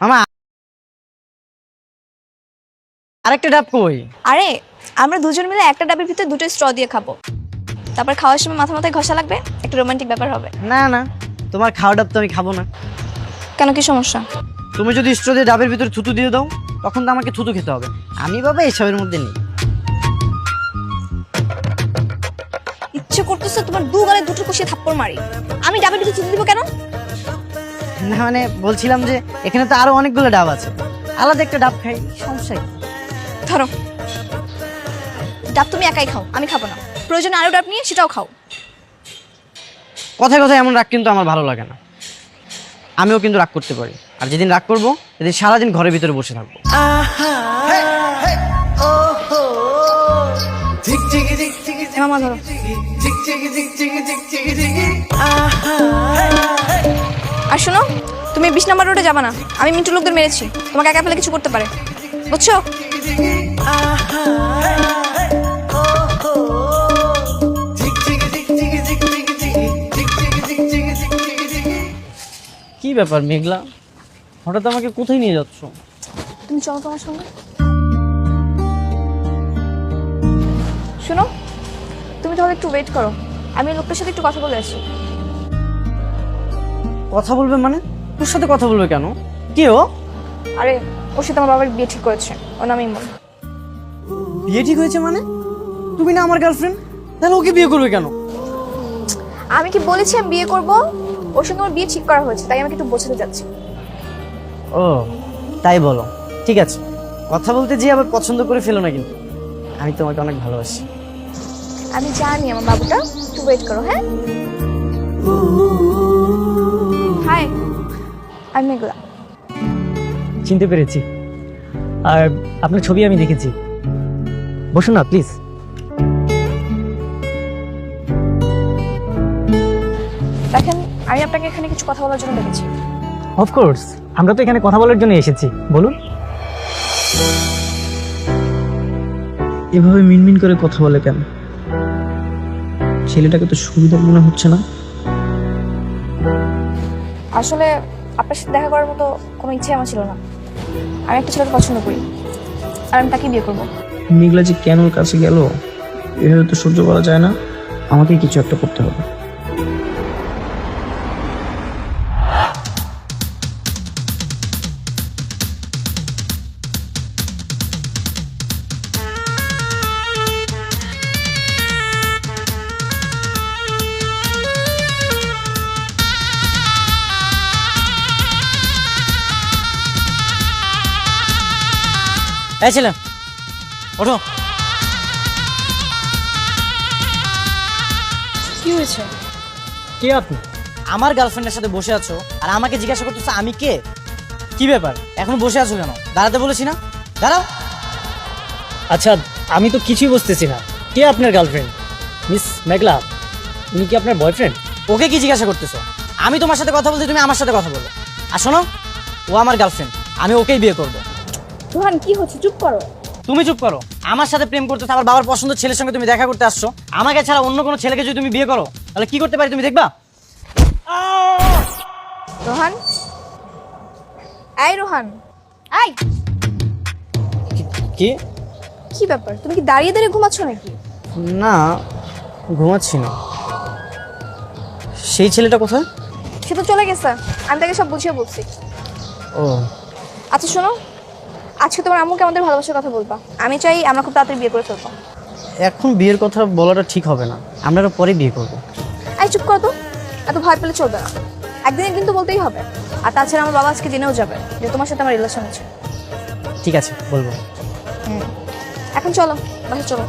মামা। আরেকটা ডাব কই? আরে আমরা দুজন মিলে একটা ডাবের ভিতরে দুটো স্ট্র দিয়ে খাব। তারপর খাওয়ার সময় মাথা মাথায় ঘষা লাগবে একটা রোমান্টিক ব্যাপার হবে। না না তোমার খাওয়া ডাব তো আমি খাব না। কেন কি সমস্যা? তুমি যদি স্ট্র দিয়ে ডাবের ভিতরে থুতু দিয়ে দাও তখন তো আমাকে থুতু খেতে হবে। আমি বাবা এসবের মধ্যে নেই। ইচ্ছে করতেছে তোমার দু গালে দুটো কষিয়ে থাপ্পড় মারি। আমি ডাবের ভিতরে চুল দিব কেন? না মানে বলছিলাম যে এখানে তো আরও অনেকগুলো ডাব আছে। আলাদা একটা ডাব খাই সমস্যা কি? ধরো। ডাব তুমি একাই খাও আমি খাব না। প্রয়োজনে আরও ডাব নিয়ে সেটাও খাও। কথায় কথায় এমন রাগ কিন্তু আমার ভালো লাগে না। আমিও কিন্তু রাগ করতে পারি। আর যেদিন রাগ করব সেদিন সারাদিন ঘরের ভিতরে বসে থাকব। মামা ধরো। তুমি বিশ নাম্বার রোডে যাবা না। আমি মিন্টু লোকদের মেরেছি। তোমাকে একা ফেলে কিছু করতে পারে। বুঝছ? কি ব্যাপার মেঘলা? হঠাৎ আমাকে কোথায় নিয়ে যাচ্ছ? তুমি চলো তোমার সঙ্গে। শোনো তুমি তাহলে একটু ওয়েট করো। আমি লোকটার সাথে একটু কথা বলে আসি। কথা বলবে মানে? তোর সাথে কথা বলবে কেন? কে ও? আরে ওর সাথে আমার বাবার বিয়ে ঠিক করেছে। ওর নাম ইমন। বিয়ে ঠিক হয়েছে মানে? তুমি না আমার গার্লফ্রেন্ড তাহলে ওকে বিয়ে করবে কেন? আমি কি বলেছি আমি বিয়ে করব? ওর সঙ্গে আমার বিয়ে ঠিক করা হয়েছে তাই আমাকে একটু বোঝাতে যাচ্ছি ও তাই বলো। ঠিক আছে। কথা বলতে যে আবার পছন্দ করে ফেলো না কিন্তু। আমি তোমাকে অনেক ভালোবাসি। আমি জানি আমার বাবুটা একটু ওয়েট করো হ্যাঁ? আমি মেঘলা। চিনতে পেরেছি। আর আপনার ছবি আমি দেখেছি। বসুন না প্লিজ দেখেন আমি আপনাকে এখানে কিছু কথা বলার জন্য ডেকেছি অফকোর্স আমরা তো এখানে কথা বলার জন্য এসেছি। বলুন। এভাবে মিনমিন করে কথা বলে কেন? ছেলেটাকে তো সুবিধা মনে হচ্ছে না। আসলে আপনার সাথে দেখা করার মতো কোনো ইচ্ছে আমার ছিল না। আমি একটা ছেলেকে পছন্দ করি। আর আমি তাকে বিয়ে করব। মেঘলা যে কেন কাছে গেল, এভাবে তো সহ্য করা যায় না। আমাকে কিছু একটা করতে হবে। এই ছেলে ওঠো। কি হয়েছে? কে আপনি? আমার গার্লফ্রেন্ডের সাথে বসে আছো আর আমাকে জিজ্ঞাসা করতেছো আমি কে? কি ব্যাপার? এখন বসে আছো কেন? দাঁড়াতে বলেছি না? দাঁড়াও। আচ্ছা আমি তো কিছুই বুঝতেছি না। কে আপনার গার্লফ্রেন্ড মিস মেঘলা উনি কি আপনার বয়ফ্রেন্ড ওকে কি জিজ্ঞাসা করতেছো? আমি তোমার সাথে কথা বলছি তুমি আমার সাথে কথা বলো। আর শোনো ও আমার গার্লফ্রেন্ড আমি ওকেই বিয়ে করব। রোহান কি হচ্ছে? চুপ করো। তুমি চুপ করো। আমার সাথে প্রেম করতেছো আমার বাবার পছন্দের ছেলের সঙ্গে তুমি দেখা করতে আসছো। আমাকে ছাড়া অন্য কোনো ছেলেকে যদি তুমি বিয়ে করো তাহলে কি করতে পারি তুমি দেখবা? রোহান? এই রোহান। এই! কি? কি ব্যাপার? তুমি কি দাঁড়িয়ে দাঁড়িয়ে ঘুমাচ্ছ নাকি? না ঘুমাচ্ছি না। সেই ছেলেটা কোথায়? সে তো চলে গেছে। আমি তাকে সব বুঝিয়ে বলছি। ও। আচ্ছা শোনো আজকে তোমার আম্মুকে আমাদের ভালোবাসার কথা বলবা। আমি চাই আমরা খুব তাড়াতাড়ি বিয়ে করে ফেলব। এখন বিয়ের কথা বলাটা ঠিক হবে না। আমরা আরও পরে বিয়ে করব। আই চুপ করো তো। এত ভয় পেলে চলবে না। একদিন কিন্তু বলতেই হবে। আর তাছাড়া আমার বাবা আজকে দিনেও যাবে যে তোমার সাথে আমার রিলেশন আছে ঠিক আছে বলব। এখন চলো বাসে চলো।